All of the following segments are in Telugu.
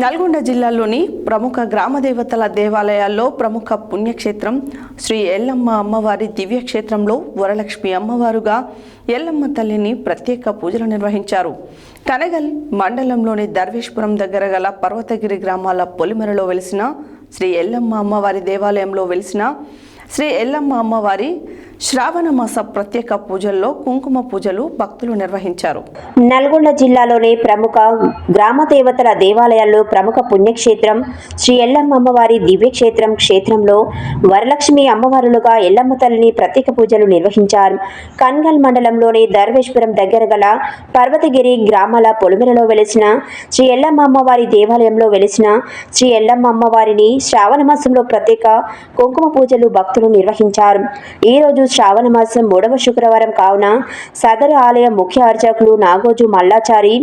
నల్గొండ జిల్లాలోని ప్రముఖ గ్రామ దేవతల దేవాలయాల్లో ప్రముఖ పుణ్యక్షేత్రం శ్రీ ఎల్లమ్మ అమ్మవారి దివ్యక్షేత్రంలో వరలక్ష్మి అమ్మవారుగా ఎల్లమ్మ తల్లిని ప్రత్యేక పూజలు నిర్వహించారు. కనగల్ మండలంలోని ధర్వేశ్వరం దగ్గర గల పర్వతగిరి గ్రామాల పొలిమెరలో వెలిసిన శ్రీ ఎల్లమ్మ అమ్మవారి దేవాలయంలో వెలిసిన శ్రీ ఎల్లమ్మ అమ్మవారి శ్రావణ మాస ప్రత్యేక పూజల్లో కుంకుమ పూజలు భక్తులు నిర్వహించారు. నల్గొండ జిల్లాలోని ప్రముఖ గ్రామ దేవతల దేవాలయాల్లో ప్రముఖ పుణ్యక్షేత్రం శ్రీ ఎల్లమ్మ అమ్మవారి దివ్యక్షేత్రం క్షేత్రంలో వరలక్ష్మి అమ్మవారులుగా ఎల్లమ్మ తల్లిని ప్రత్యేక పూజలు నిర్వహించారు. కన్గల్ మండలంలోని దర్వేశ్వరం దగ్గర గల పర్వతగిరి గ్రామాల పొలిమెరలో వెలిసిన శ్రీ ఎల్లమ్మ అమ్మవారి దేవాలయంలో వెలిసిన శ్రీ ఎల్లమ్మ అమ్మవారిని శ్రావణ మాసంలో ప్రత్యేక కుంకుమ పూజలు భక్తులు నిర్వహించారు. ఈ రోజు శ్రావణ మాసం మూడవ శుక్రవారం కావున సదరు ఆలయ ముఖ్య అర్చకులు నాగోజు మల్లాచారి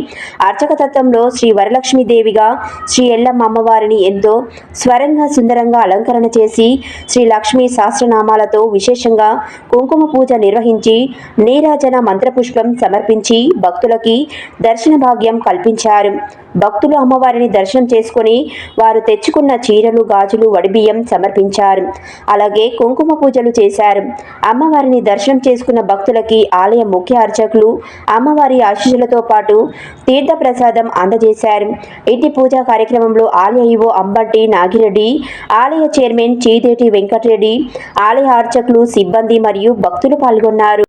అర్చక తత్వంలో శ్రీ వరలక్ష్మీదేవిగా శ్రీ ఎల్లమ్మ అమ్మవారిని ఎంతో స్వరంగా సుందరంగా అలంకరణ చేసి శ్రీ లక్ష్మీ సహస్రనామాలతో విశేషంగా కుంకుమ పూజ నిర్వహించి నీరాజన మంత్రపుష్పం సమర్పించి భక్తులకి దర్శన భాగ్యం కల్పించారు. భక్తులు అమ్మవారిని దర్శనం చేసుకొని వారు తెచ్చుకున్న చీరలు గాజులు వడిబియ్యం సమర్పించారు. అలాగే కుంకుమ పూజలు చేశారు. అమ్మవారిని దర్శనం చేసుకున్న భక్తులకి ఆలయ ముఖ్య అర్చకులు అమ్మవారి ఆశీస్సులతో పాటు తీర్థ ప్రసాదం అందజేశారు. ఇంటి పూజా కార్యక్రమంలో ఆలయ ఈవో అంబట్టి నాగిరెడ్డి ఆలయ చైర్మన్ చీదేటి వెంకటరెడ్డి ఆలయ అర్చకులు సిబ్బంది మరియు భక్తులు పాల్గొన్నారు.